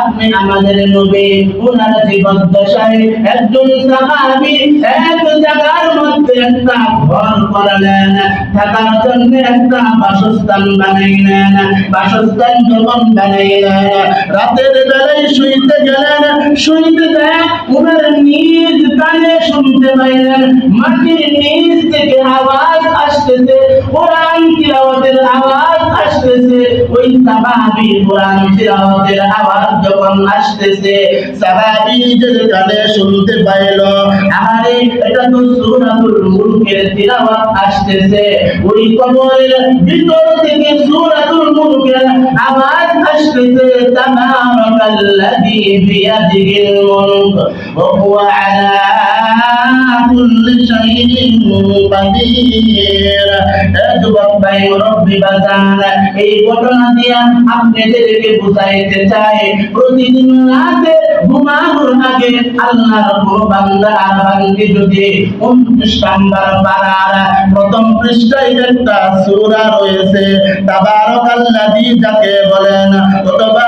আপনি আমাদের নবী ওনার জীবদ্দশায় একজন সাহাবী, এক জায়গার মধ্যে একটা ঘর করালেন। থাকার জন্য একটা বাসস্থান বানাইলেন, বাসস্থান যখন বানাইলেন। রাতের বেলায় শুইতে গেলেন, শুইতে যায় ওনার নিজ কানে শুনতে পাইলেন। মাটির নিচ থেকে আওয়াজ আসতেছে, কোরআন তিলাওয়াতের আওয়াজ আসতেছে, ওই সাহাবী কোরআন তিলাওয়াতের আওয়াজ যখন আসতেছে, সাহাবী যে কানে শুনতে পাইল আরে এটা তো সূরাতুল মুলকের তিলাওয়াত আসতেছে। ওই কবরের ভিতর থেকে সূরাতুল মুলকের আওয়াজ আসতেছে, তাবারাকাল্লাযী বিয়াদিহিল মুলক, ওয়া আলা শাইইন কাদির এ যুবক ভাই মুরব্বী বাজান, এই ঘটনা দিয়া আপনাদেরকে বুঝাইতে চাই। প্রতিদিন রাতে ঘুমানোর আগে আল্লাহর বান্দা বান্দি যদি 29 নাম্বার পারার প্রথম পৃষ্ঠায় একটা সূরা রয়েছে, তাবারাকাল্লাযী যাকে বলেন অথবা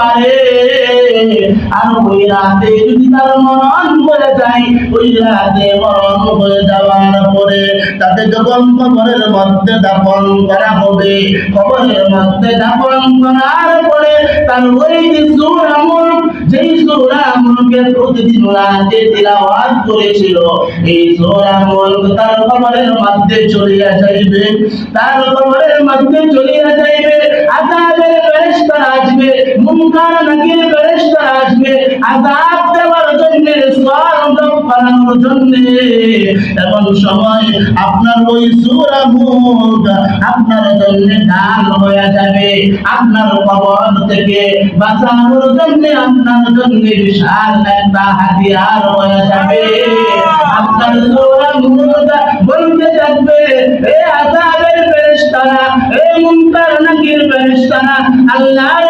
পারে। আর ওই রাতে যদি তার মরণ হয়ে যায়, ওই রাতে মরণ হয়ে যাওয়ার পরে তাকে যখন কবরের মধ্যে দাফন করা হবে, কবরের মধ্যে দাফন করার পরে তার ওই যে সূরা যেই সূরা মুলকের প্রতিদিন রাতে তিলাওয়াত করেছিল, এই সূরা তার কবরের মধ্যে চলিয়া যাইবে। তার কবরের মধ্যে চলিয়া যাইবে আযাবের ফেরেশতা আসবে নাকির ফেরেশতা আসবে? আযাব দেওয়ার জন্য জন্য। এমন সময় আপনার ওই সূরা মুলক আপনার জন্য দান হয়ে যাবে। আপনার কবর থেকে বাঁচানোর জন্য, আপনার জন্য বিশাল একটা হাতিয়ার হয়ে যাবে। আপনার সূরা মুলক বলতে থাকবে, এ আযাবের ফেরেশতারা এ মুনকার নাকির ফেরেশতারা আল্লাহর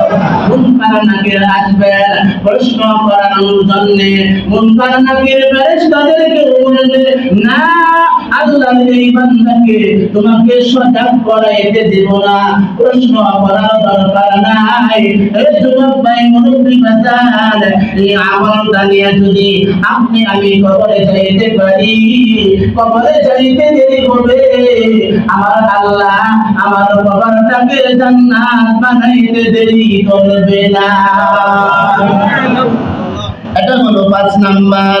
মুনকার নাকির আসবেন প্রশ্ন করানোর জন্য মুনকার নাকির ফেরেশতাদেরকে বলবে না এই বান্দাকে তোমাকে সজাগ করাইতে দেব না। প্রশ্ন করার দরকার নাই। যুবক ভাই, মুরব্বী বাজান এই আমলটা নিয়ে যদি আপনি আমি কবরে যাইতে পারি, কবরে যাইতে দেরি হবে। আমার আল্লাহ আমার কবরটাকে জান্নাত বানাইতে দেরি করবে না। এটা হলো পাঁচ নাম্বার।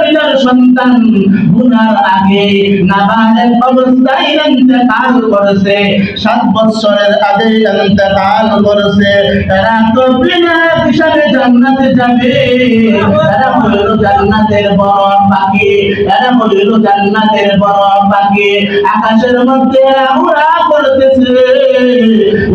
পিতার সন্তান গুনার আগে নাবালেগ অবস্থায় ইন্তেকাল করেছে। সাত বছরের আগে ইন্তেকাল করেছে। এরা তো বিনা হিসাবে জান্নাতে যাবে। এরা হইল জান্নাতের বড় পাখি এরা হইল জান্নাতের বড় পাখি আকাশের মধ্যে উড়া করতেছে।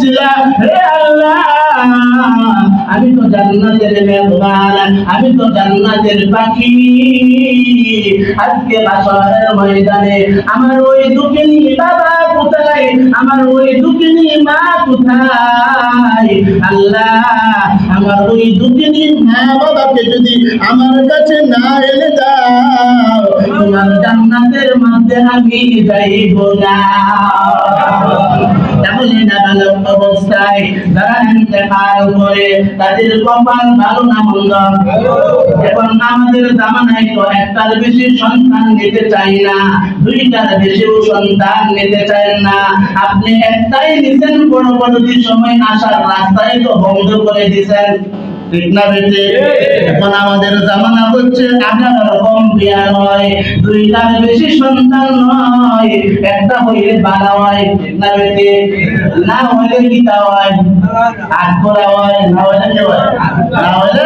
আসছিলা হে আল্লাহ, আমি তো জান্নাতের মেহমান, আমি তো জান্নাতের পাখি। আজকে বাসরের ময়দানে আমার ওই দুঃখিনী বাবা কোথায়? আমার ওই দুঃখিনী মা কোথায়? আল্লাহ, আমার ওই দুঃখিনী মা বাবাকে যদি আমার কাছে না এনে দাও, তোমার জান্নাতের মধ্যে আমি যাইব না। এখন বেশি সন্তান নিতে চাই না দুইটার সন্তান নিতে না আপনি একটাই নিছেন পরবর্তী সময় আসার রাস্তায় তো বন্ধ করে দিছেন ঠিক না বেটে এখন আমাদের জামানা হচ্ছে আঠারো রকম বিয়া নয় বেশি সন্তান নয়, একটা হইলে বালা হয় ঠিক না না হইলে গীতা হয়। আট করা হয় না হইলে কি হয় না হইলে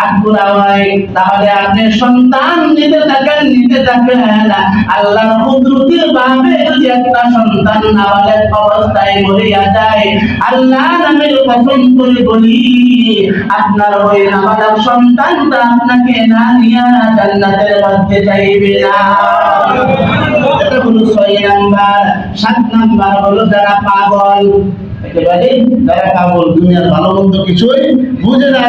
আট করা হয় তাহলে আপনি সন্তান নিতে থাকেন নিতে থাকেন আল্লাহর কুদরতির ভাবে যদি একটা সন্তান নাবালের অবস্থায় মরিয়া যায় আল্লাহ নামের কসম করে বলি আপনার ওই নাবালক সন্তানটা আপনাকে না নিয়া জান্নাতের মধ্যে যাইবে না এটা হলো ছয় নাম্বার সাত নাম্বার হলো যারা পাগল একেবারে তারা কাবল দুনিয়ার ভালো মন্দ কিছুই বুঝে না।